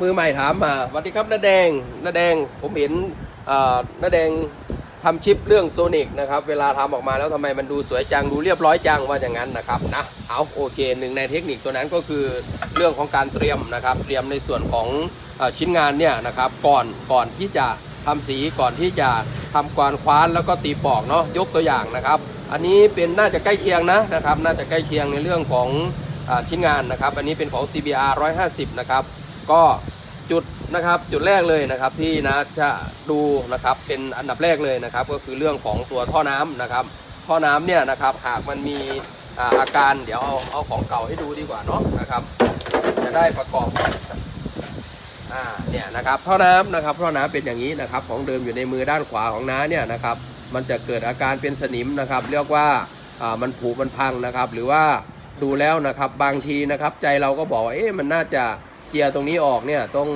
มือใหม่ถามมาสวัสดีครับน้าแดงน้าแดงผมเห็นน้าแดงทำชิปเรื่องโซนิกนะครับ เวลาทำออกมาแล้วทำไมมันดูสวยจัง ดูเรียบร้อยจังว่าอย่างนั้นนะครับนะเอาโอเคหนึ่งในเทคนิคตัวนั้นก็คือเรื่องของการเตรียมนะครับ เตรียมในส่วนของอชิ้นงานเนี่ยนะครับ ก่อนก่อนที่จะทำสีก่อนที่จะทำกวานคว้านแล้วก็ตีปอกเนาะยกตัวอย่างนะครับ อันนี้เป็นน่าจะใกล้เคียงนะนะครับ น่าจะใกล้เคียงในเรื่องของอชิ้นงานนะครับ อันนี้เป็นของ CBR 150 นะครับ ก็จุดนะครับจุดแรกเลยนะครับที่นะจะดูนะครับเป็นอันดับแรกเลยนะครับ ก็คือเรื่องของตัวท่อน้ำนะครับ ท่อน้ำเนี่ยนะครับหากมันมีอาการเดี๋ยวเอาเอาของเก่าให้ดูดีกว่าเนาะนะครับ จะได้ประกอบอ่าเนี่ยนะครับท่อน้ำนะครับท่อน้ำเป็นอย่างนี้นะครับ ของเดิมอยู่ในมือด้านขวาของน้าเนี่ยนะครับ มันจะเกิดอาการเป็นสนิมนะครับ เรียกว่าอ่ามันผุมันพังนะครับ หรือว่าดูแล้วนะครับบางทีนะครับ ใจเราก็บอกเอ๊ะมันน่าจะ เจียร์ตรงนี้ออกเนี่ยตรง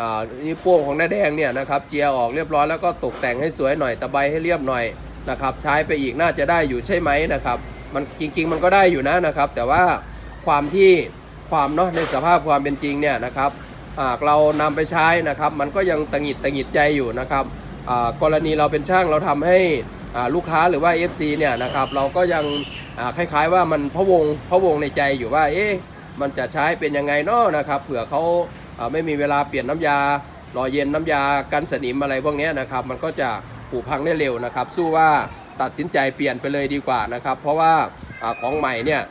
อ่านิ้วโป้งของหน้าแดงเนี่ยนะครับเจียร์ออกเรียบร้อยแล้วก็ตกแต่งให้สวยหน่อยตะไบให้เรียบหน่อยนะครับใช้ไปอีกน่าจะได้อยู่ใช่ไหมนะครับมันจริง ๆ มันก็ได้อยู่นะนะครับ แต่ว่าความที่ความเนาะในสภาพความเป็นจริงเนี่ยนะครับหากเรานำไปใช้นะครับ มันก็ยังตังหิดตังหิดใจอยู่นะครับกรณีเราเป็นช่างเราทำให้ลูกค้าหรือว่า FC เนี่ยนะครับเราก็ยังคล้ายๆว่ามันพะวงพะวงในใจอยู่ว่าเอ๊ะ มันจะใช้เป็นยังไงเนาะนะครับเผื่อเขาไม่มีเวลาเปลี่ยนน้ำยารอเย็นน้ำยากันสนิมอะไรพวกนี้นะครับ มันก็จะผุพังได้เร็วนะครับ สู้ว่าตัดสินใจเปลี่ยนไปเลยดีกว่านะครับ เพราะว่าอของใหม่เนี่ย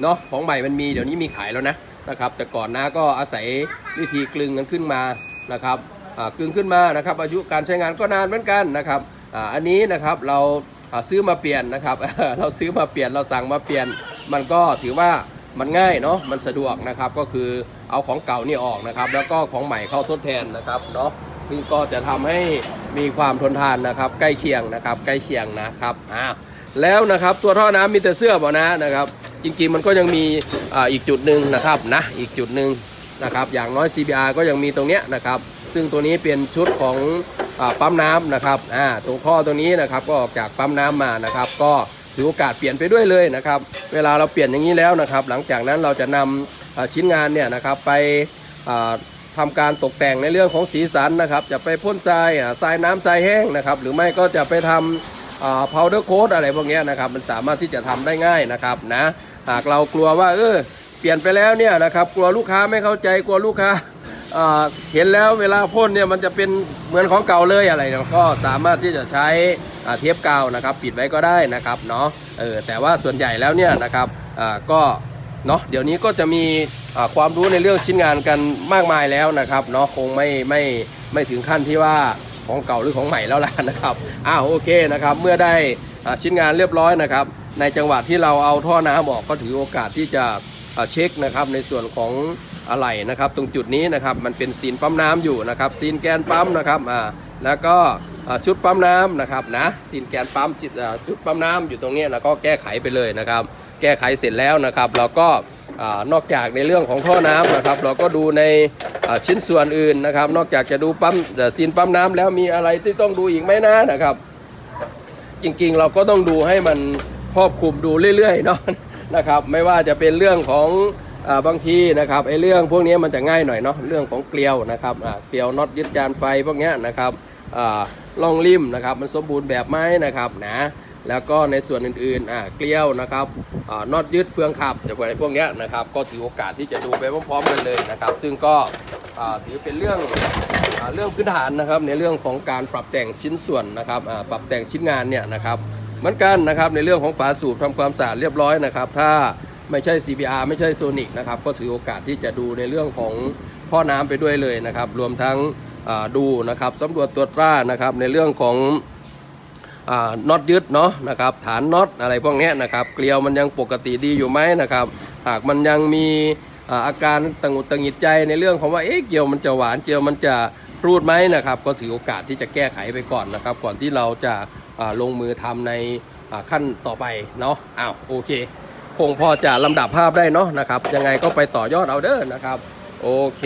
เนาะของใหม่มันมีเดี๋ยวนี้มีขายแล้วนะนะครับ แต่ก่อนหน้าก็อาศัยวิธีกลึงกันขึ้นมานะครับอ่ากึ่งขึ้นมานะครับ อายุการใช้งานก็นานเหมือนกันนะครับอ,อันนี้นะครับเราซื้อมาเปลี่ยนนะครับ เราซื้อมาเปลี่ยนเราสั่งมาเปลี่ยน มันก็ถือว่า มันง่ายเนาะมันสะดวกนะครับก็คือเอาของเก่านี่ออกนะครับ แล้วก็ของใหม่เข้าทดแทนนะครับเนาะซึ่งก็จะทำให้มีความทนทานนะครับ ใกล้เคียงนะครับ ใกล้เคียงนะครับอ่าแล้วนะครับตัวท่อน้ำมีแต่เสื้อบ่นะนะครับ จริงๆมันก็ยังมีอ่าอีกจุดหนึ่งนะครับนะอีกจุดหนึ่งนะครับอย่างน้อย CBR ก็ยังมีตรงเนี้ยนะครับ ซึ่งตัวนี้เป็นชุดของอปั๊มน้ำนะครับอ่าตรงท่อตัวนี้นะครับก็ออกจากปั๊มน้ำมานะครับ ก็ ถือโอกาสเปลี่ยนไปด้วยเลยนะครับ เวลาเราเปลี่ยนอย่างนี้แล้วนะครับ หลังจากนั้นเราจะนำอ่าชิ้นงานเนี่ยนะครับไปอ่าทำการตกแต่งในเรื่องของสีสันนะครับ จะไปพ่นทรายทรายน้ำทรายแห้งนะครับ หรือไม่ก็จะไปทำพาวเดอร์โค้ดอะไรพวกนี้นะครับ มันสามารถที่จะทำได้ง่ายนะครับนะหากเรากลัวว่าเออเปลี่ยนไปแล้วเนี่ยนะครับ กลัวลูกค้าไม่เข้าใจกลัวลูกค้า เห็นแล้วเวลาพ่นเนี่ยมันจะเป็นเหมือนของเก่าเลยอะไรเนี่ยก็สามารถที่จะใช้เทปกาวนะครับ ปิดไว้ก็ได้นะครับเนาะเออแต่ว่าส่วนใหญ่แล้วเนี่ยนะครับก็เนาะเดี๋ยวนี้ก็จะมีความรู้ในเรื่องชิ้นงานกันมากมายแล้วนะครับเนาะคงไม่ไม่ไม่ถึงขั้นที่ว่าของเก่าหรือของใหม่แล้วล่ะนะครับอ้าวโอเคนะครับเมื่อได้ชิ้นงานเรียบร้อยนะครับ ในจังหวะที่เราเอาท่อน้ำออกก็ถือโอกาสที่จะเช็คนะครับในส่วนของ อะไหล่นะครับ ตรงจุดนี้นะครับมันเป็นซีนปั๊มน้ำอยู่นะครับซีนแกนปั๊มนะครับอ่าแล้วก็ชุดปั๊มน้ำนะครับนะซีนแกนปั๊มชุดปั๊มน้ำอยู่ตรงนี้แล้วก็แก้ไขไปเลยนะครับ แก้ไขเสร็จแล้วนะครับ เราก็อนอกจากในเรื่องของท่อน้ำนะครับ เราก็ดูในชิ้นส่วนอื่นนะครับ นอกจากจะดูปั๊มเอ่ซีนปั๊มน้ำแล้วมีอะไรที่ต้องดูอีกไหมนะนะครับ จริงๆเราก็ต้องดูให้มันครอบคลุมดูเรื่อยๆเนาะนะครับ ไม่ว่าจะเป็นเรื่องของ บางทีนะครับไอ้เรื่องพวกนี้มันจะง่ายหน่อยเนาะเรื่องของเกลียวนะครับเกลียวน็อตยึดจานไฟพวกนี้นะครับล่องริมนะครับมันสมบูรณ์แบบไหมนะครับนะแล้วก็ในส่วนอื่นๆอ่าเกลียวนะครับน็อตยึดเฟืองขับจะพวกไอพวกนี้นะครับก็ถือโอกาสที่จะดูไปพร้อมๆกันเลยนะครับ ซึ่งก็ถือเป็นเรื่องเรื่องพื้นฐานนะครับในเรื่องของการปรับแต่งชิ้นส่วนนะครับปรับแต่งชิ้นงานเนี่ยนะครับเหมือนกันนะครับในเรื่องของฝาสูบทำความสะอาดเรียบร้อยนะครับ ถ้า ไม่ใช่ CPR ไม่ใช่โซนิกนะครับก็ถือโอกาสที่จะดูในเรื่องของพ่อน้ำไปด้วยเลยนะครับ รวมทั้งดูนะครับสำรวจตรวจตรานะครับในเรื่องของอน็อตยึดเนาะนะครับฐานน็อตอะไรพวกนี้นะครับเกลียวมันยังปกติดีอยู่ไหมนะครับหากมันยังมีอาการตังหุดตังหิดใจในเรื่องของว่าเอ๊ะเกลียวมันจะหวานเกลียวมันจะรูดไหมนะครับ ก็ถือโอกาสที่จะแก้ไขไปก่อนนะครับ ก่อนที่เราจะลงมือทำในขั้นต่อไปเนาะอ้าวโอเค คงพอจะลำดับภาพได้เนาะนะครับ ยังไงก็ไปต่อยอดเอาเด้อนะครับ โอเค